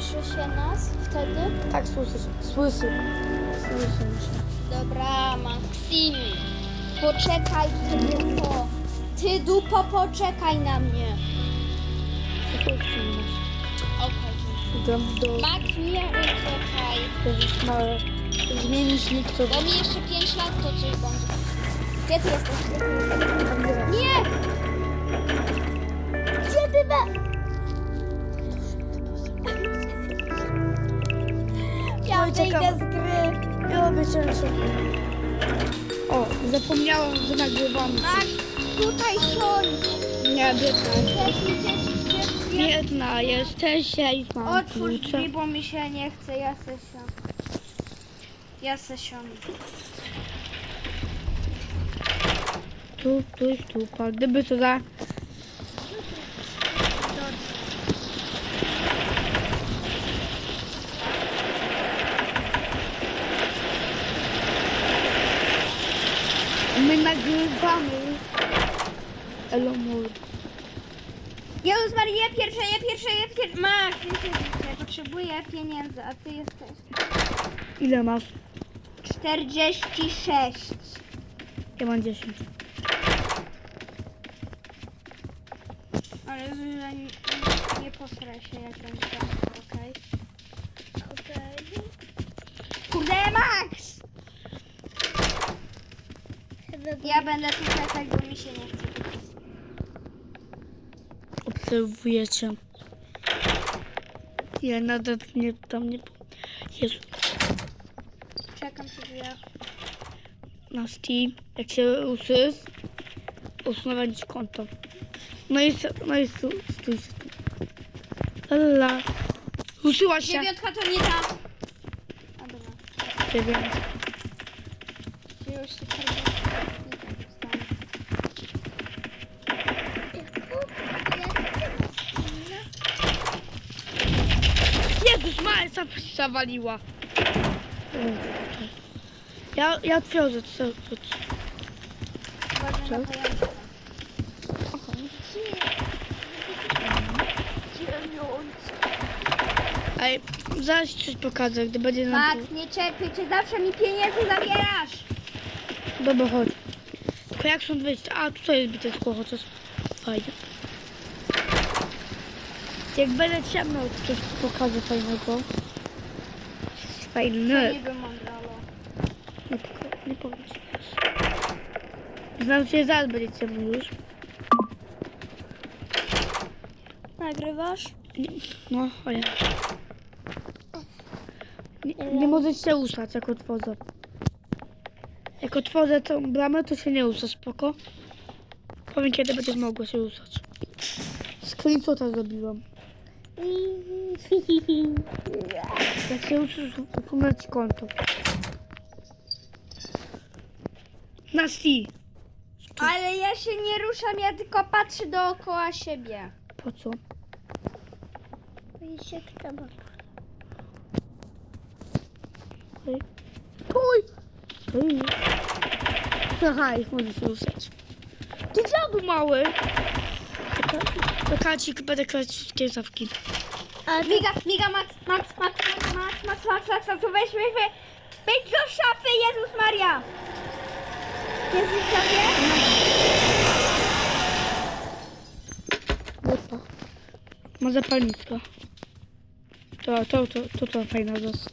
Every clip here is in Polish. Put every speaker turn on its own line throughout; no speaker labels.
słyszy się nas wtedy?
Tak, słyszy, słyszy. Słyszy się.
Dobra, Maksim. Poczekaj, ty dupo. Ty dupo, poczekaj na mnie.
Słyszy mnie.
Okej.
Gram do...
Max, nie uciekaj.
To jest małe. Zmienisz nick, to...
Bo mi jeszcze 5 lat to coś będzie. Gdzie ty jesteś? Nie! Gdzie ty we... wyjdę z gry.
Obiecałem sobie. O, zapomniałam, że nagrywam.
Max, tutaj siądź.
Nie, biedna. Biedna jesteś, ja i mam
Otwórz
klucze.
drzwi, bo mi się nie chce. Ja se siądę. Ja se siądę.
Tu, tu jest stupa. Gdyby co za... nagrywamy. Elo mur.
Jezus Maria, ja pierwsza, ja pierwsza, ja pierwsza. Max, nie pierwsza. Potrzebuję pieniędzy, a ty jesteś.
Ile masz?
46.
Ja mam 10.
Ale nie, nie posraj się jak będzie tam, okej? Okej. Kurde, Max! Ja będę tu czekać, bo mi się nie chce.
Obserwujecie. Ja nadal nie tam nie... Jezu.
Czekam przy drzwiach.
Na Steam. Jak się usysz, usunąć konto. No i, no i stu, stój się tu. La. Usyła się.
Dziewiątka to nie ta. A dobra.
Dziewięć.
Czy już się przerwę?
Jezus Maria, co się zawaliła. Ja, ja otworzę, co, co, co. Ej, zaraz ci coś pokażę, gdy będzie na
Max, nie czerpię cię, zawsze mi pieniędzy zabierasz.
Dobra, chodź. Tylko jak są wyjść? A, tutaj jest bite skło, chociaż fajne. Jak będę ciemno, coś pokażę fajnego.
To
Fajne.
niby mądralo.
Nie, poka- nie powiem ci. Znaczy, zaraz będzie ciemno już.
Nagrywasz?
No, ja. Nie, nie możesz się usać, jak otworzę. Jak otworzę tą bramę, to się nie usa, spoko? Powiem, kiedy będziesz mogła się usać. Screenshota zrobiłam. Jak się usisz, usunę ci konto. Na Steam.
Ale ja się nie ruszam, ja tylko patrzę dookoła siebie.
Po co?
się kto
Oj. Oj. Aha, ich może się ruszać. Ty dziadu mały. Kacik, będę klać wszystkie zawki.
Miga, miga, Max, Max, Max, Max, Max, Max, Max, Max, Max, weź, weź, weź. Wejdź do szafy, Jezus Maria. Jest w szafie?
Opa. Ma zapalniczka. To, to, to, to, to fajna rzecz.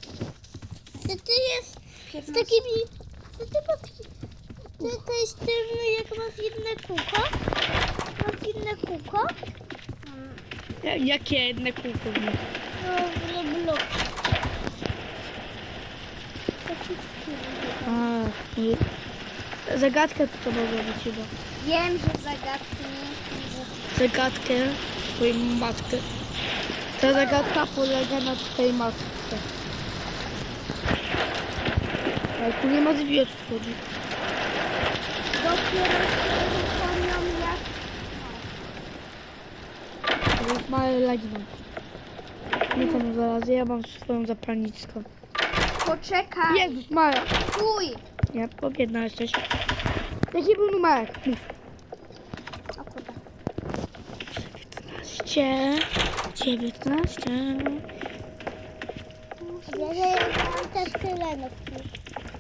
To ty jest z
15.
takimi... To ty masz... To, to jest tym, jak masz jedne kółko. Masz jedne kółko.
Ja, jakie jedne kółko w nich?
No, w. Taki.
A, i zagadkę to trzeba zrobić chyba.
Wiem, że zagadki nie są
Zagadkę twojej matkę. Ta zagadka polega na twojej matce. Ale tu nie ma drzwi od wchodzi.
Dopiero się uruchamiam jak...
Już małe lagi. Nie to nie zarazy, ja mam swoją zapalniczkę.
Poczekaj.
Jezus Maria!
Stój.
Nie, bo biedna jesteś. Jaki był numerek? Mów.
O kurde.
19, 19,
Ja ja mam też tyle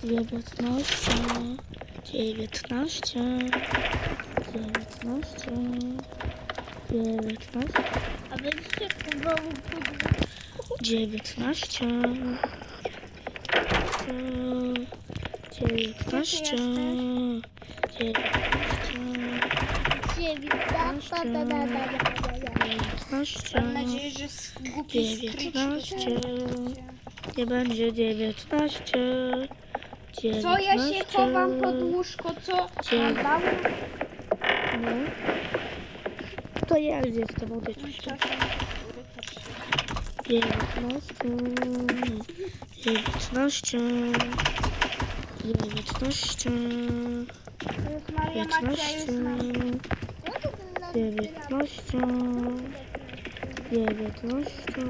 dziewiętnaście, dziewiętnaście, dziewiętnaście, dziewiętnaście,
A będziecie próbował da, da, da.
dziewiętnaście,
Mam nadzieję, że z głupi
dziewiętnaście, nie będzie dziewiętnaście,
Co ja się chowam pod łóżko, co? Mam
Dziewię-
bałę?
No. To ja jestem odejdź. Dziewiętnaście, dziewiętnaście, dziewiętnaście, dziewiętnaście, dziewiętnaście,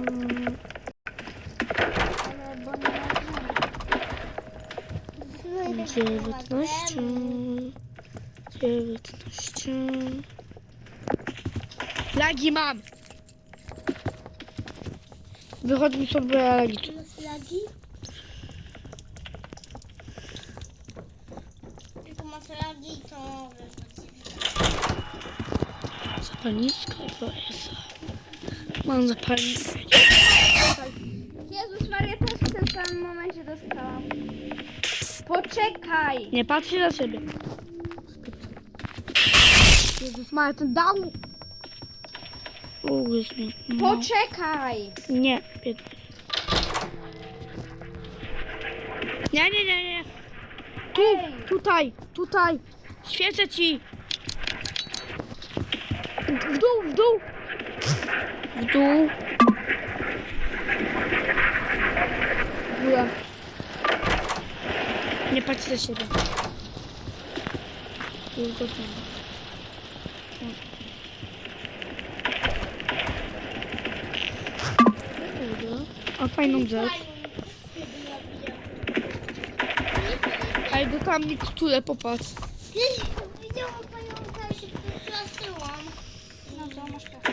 bo nie ma
dziewiętnaście, dziewiętnaście. Lagi mam! Wychodź mi sobie lagi.
Lagi? Jak masz lagi, to
Zapalniczka to jest. Mam zapalniczkę.
Jezus Maria, też w tym samym momencie dostałam. Poczekaj!
Nie patrzcie na siebie. Jezus Maria, ten dał. Ugryź mnie. No.
Poczekaj!
Nie, biedny. Nie, nie, nie, nie. Tu,
Ej.
tutaj, tutaj. Świecę ci. W dół, w dół. W dół. Nie patrz na siebie. Już go znam. Kurde. A fajną rzecz. Ej, do tam miksturę popatrz.
Widziałam panią, się przestraszyłam.
No to masz tak.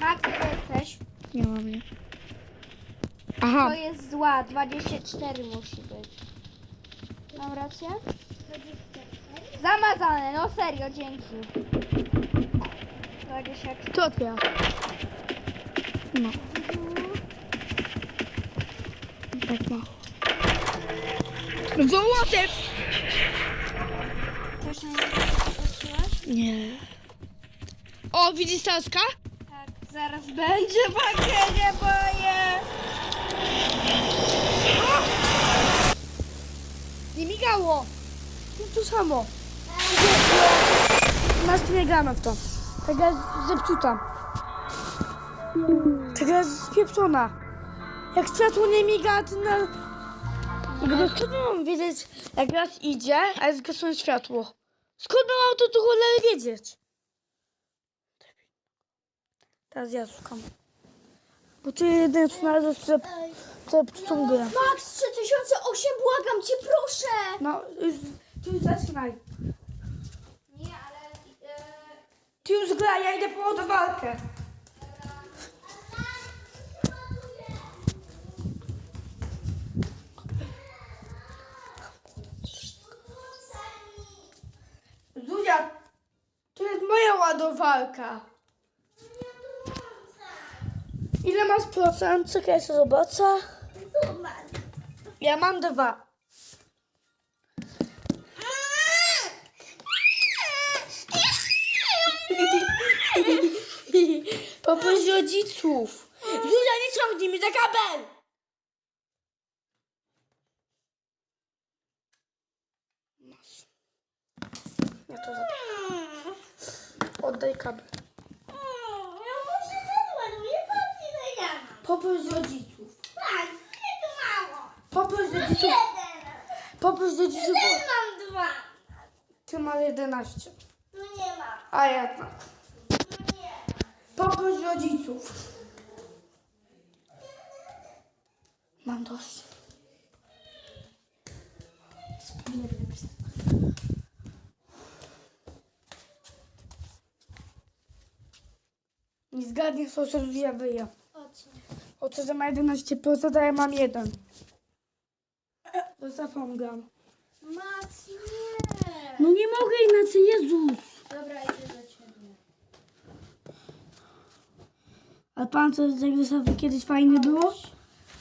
Tak, jesteś?
Nie mam nie. Aha,
To jest zła, 24 musi być. Mam rację? Zamazane, no serio, dzięki. 24.
to otwiera. No. Ma. Złotem!
Też nie patrzyłaś?
Nie. O, widzisz Taska?
Tak, zaraz będzie, bo się nie boję.
Nie migało. No to samo. Masz nie gramy w to. Taka jest zepsuta. Taka jest spieprzona. Jak światło nie miga, to na... Jakby skąd mam wiedzieć, jak raz idzie, a jest zgaszone światło? Skąd mam to tu wiedzieć? Teraz ja szukam. Bo to jedyne, co znalazłem, co zepsutą grę.
Max 3008, błagam cię, proszę.
No, już, ty już zaczynaj.
Nie, ale... e,
Ty już gra, ja idę po walkę. Zuzia, to jest moja ładowarka. Ile masz procent? Czekaj, sobie zobaczę. Ja mam dwa. Poproś rodziców. Zuzia, nie ciągnij mi za kabel. Masz. Ja to zabiorę. Oddaj kabel.
Ja ja.
Poproś rodziców.
Tak, nie to mało.
Poproś rodziców.
Jeden.
Poproś rodziców.
Też mam dwa.
Ty masz 11.
No nie ma.
A ja tak.
No nie.
Poproś rodziców. Mam dość. Nie zgadnij, co się ja wyje.
O co?
O co, że ma 11%, a ja mam 1. To z Rafą gram.
Max, nie.
No nie mogę inaczej, Jezus.
Dobra, idę do ciebie.
A pan co z tego Rafy kiedyś fajnie było?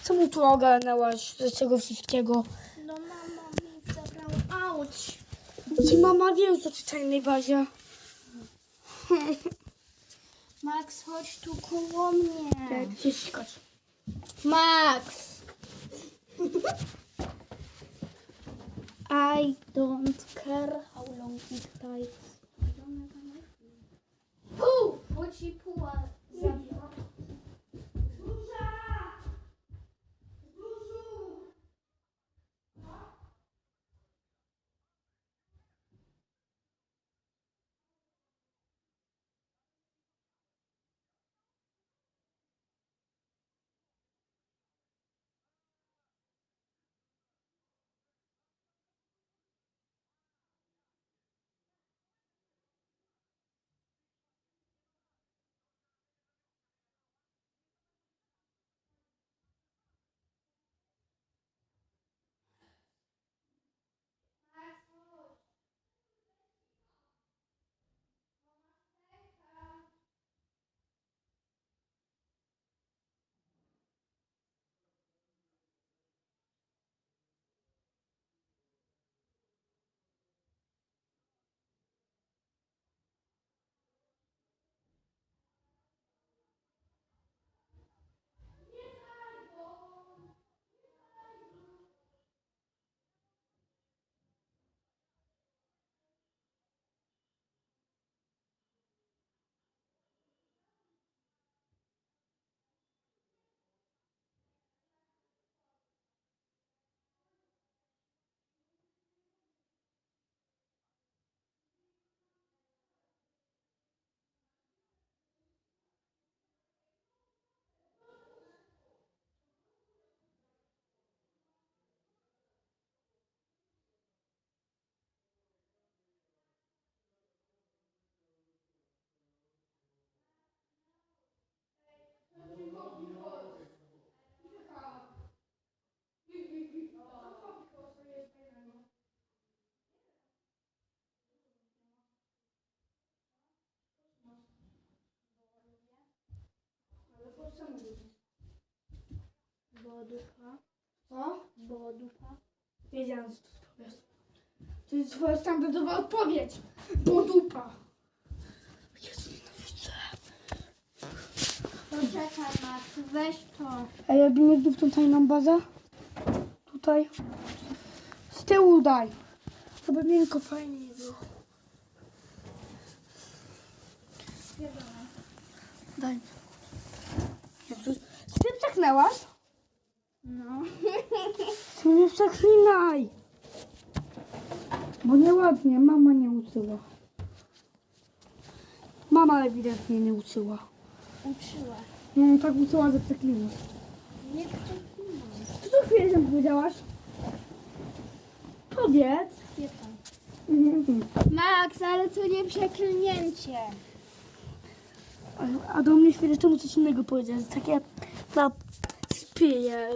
Co mu tu ogarnęłaś z tego wszystkiego?
No mama mi zabrała. Auć.
Ci mama wie o co tutaj najbardziej.
Max, chodź tu koło mnie.
Się sikać.
Max. I don't care how long it takes. Pół! Bo ci póła Bo dupa.
Co?
Bo dupa.
Wiedziałam, że to powiesz. To jest twoja standardowa odpowiedź. Bo dupa. Jezu, nienawidzę.
Poczekaj Max, weź to.
A robimy znów tą tajną bazę? Tutaj. Z tyłu daj. Żeby miękko fajnie było. Daj. Jezus. Przeknęłaś?
No.
Ty nie przeklinaj. Bo nieładnie, mama nie uczyła. Mama ewidentnie nie uczyła.
Uczyła.
No tak uczyła, że przeklinasz.
Nie przeklinam.
Co co chwilę powiedziałaś? Powiedz.
Nie tam.
Mhm.
Max, ale to nie przeklinięcie.
A- A do mnie chwilę temu coś innego powiedziałeś. Takie na spije.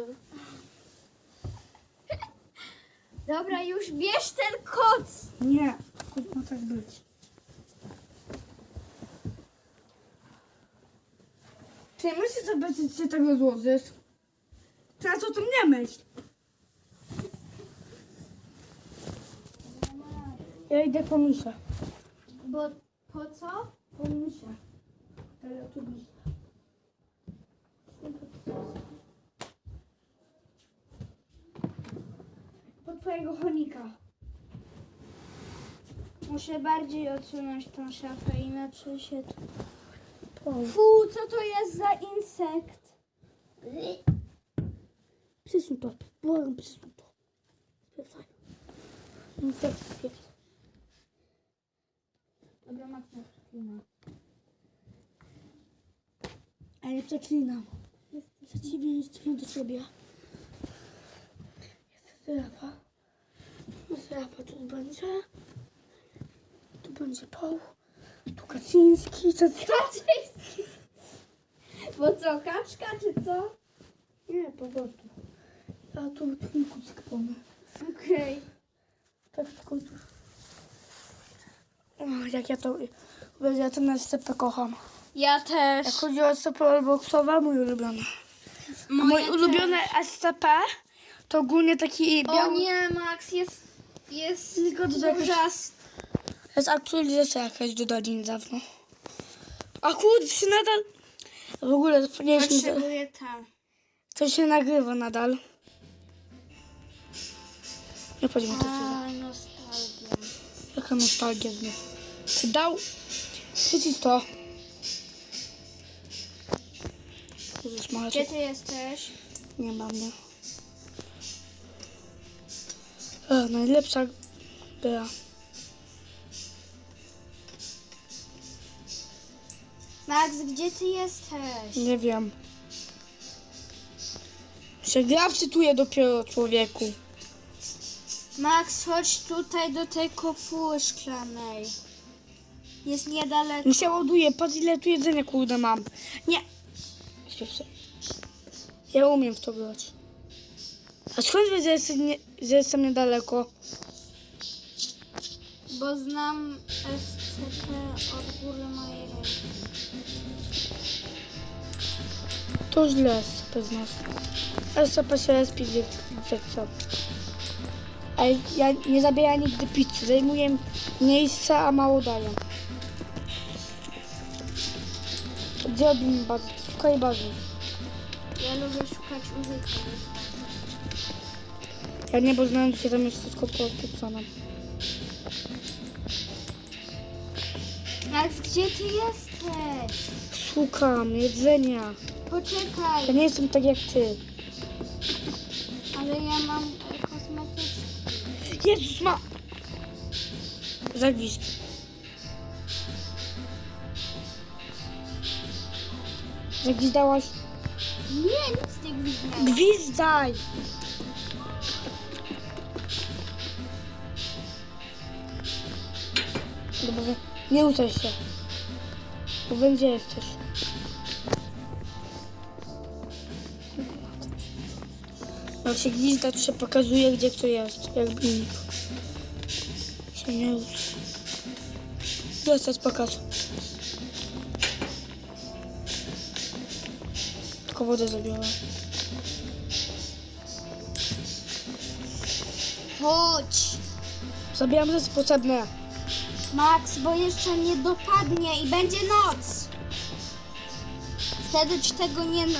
Dobra, już bierz ten koc.
Nie, skąd ma tak być? Ty myślisz, że będzie się tego złożysz? Teraz o tym nie myśl. Ja idę po miszę.
Bo po co?
Po miszę. Ale tu miszę. Po twojego chonika.
Muszę bardziej odsunąć tą szafę, inaczej się tu... Fu, co to jest za insekt?
Przysuń to. Błagam, przysuń to. Spiewaj. Niestety spiewaj.
Dobra, Max nie przeklina.
A nie przeklinam. W przeciwieństwie do ciebie. Jest Rafa. Jest Rafa, tu będzie. Tu będzie Paul. Tu Kaciński. Co?
Kaczyński. Bo co, kaczka czy co?
Nie, po prostu. A tu kucyk pomysł.
Okej.
Tak, skąd? O, jak ja to... Ja ten SCP kocham.
Ja też.
Jak chodzi o SCP boxowe, mój ulubiony. A mój ulubiony SCP to ogólnie taki
O
biały...
nie, Max, jest jest
Tylko to jakaś-
raz.
To jest aktualizacja jakaś dodali niedawno. A kurczę, nadal... W ogóle to,
Potrzebuję tam.
to się nagrywa nadal. Nie chodzi to
A, nostalgia.
Jaka nostalgia znów. Czy dał... Przecież to. Jezus, mały,
Gdzie ty jesteś?
nie ma mnie. E, najlepsza gra.
Max, gdzie ty jesteś?
Nie wiem. Się gra wczytuje dopiero człowieku.
Max, chodź tutaj do tej kopuły szklanej. Jest niedaleko.
Mi się ładuje, patrz ile tu jedzenia kurde mam. Nie. Ja umiem w to grać. A skąd wiesz, że, jesteś nie, że jestem niedaleko?
Bo znam SCP od góry mojej ręki.
To źle SCP z nas. SCP się respi gdzie, chce. A ja nie zabieram nigdy pizzy. Zajmuję miejsce, a mało daję. Gdzie robimy bazę? Szukaj bazy.
Ja lubię szukać użytku.
Ja nie, bo znając się tam jest wszystko porozpieprone.
Max, gdzie ty jesteś?
Szukam jedzenia. Ja
Poczekaj,
nie jestem tak jak ty.
ale ja mam e, kosmetyczny.
Jezus ma... Zagwizd. Zagwizdałaś?
Nie, nic nie gwizdnęło.
Gwizdaj! Wy- nie ruszaj się. Bo wiem, gdzie jesteś. Jak się gwizda, to się pokazuje, gdzie kto jest. Jakby nikt. Się nie. Gdzie jesteś? Pokaż. Tylko wodę zabiorę.
Chodź.
Zabieram, jest potrzebne.
Max, bo jeszcze nie dopadnie i będzie noc. Wtedy ci tego nie... no-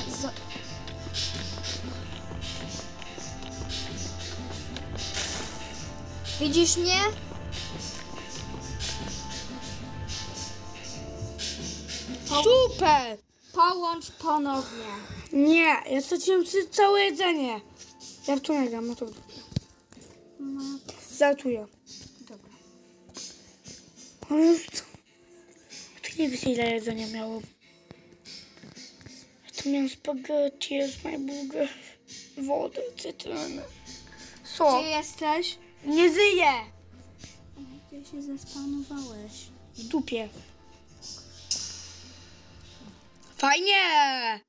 Widzisz mnie?
Super!
Połącz ponownie.
Nie, ja straciłem ci- całe jedzenie. Jak tu nie gram, no to żartuję. Co? To nie wiesz ile jedzenia miało. Ja tu miałem spaghetti, jest burger, wodę, cytryny. Co?
Gdzie jesteś?
Nie żyję!
Gdzie się zespanowałeś?
W dupie. Fajnie!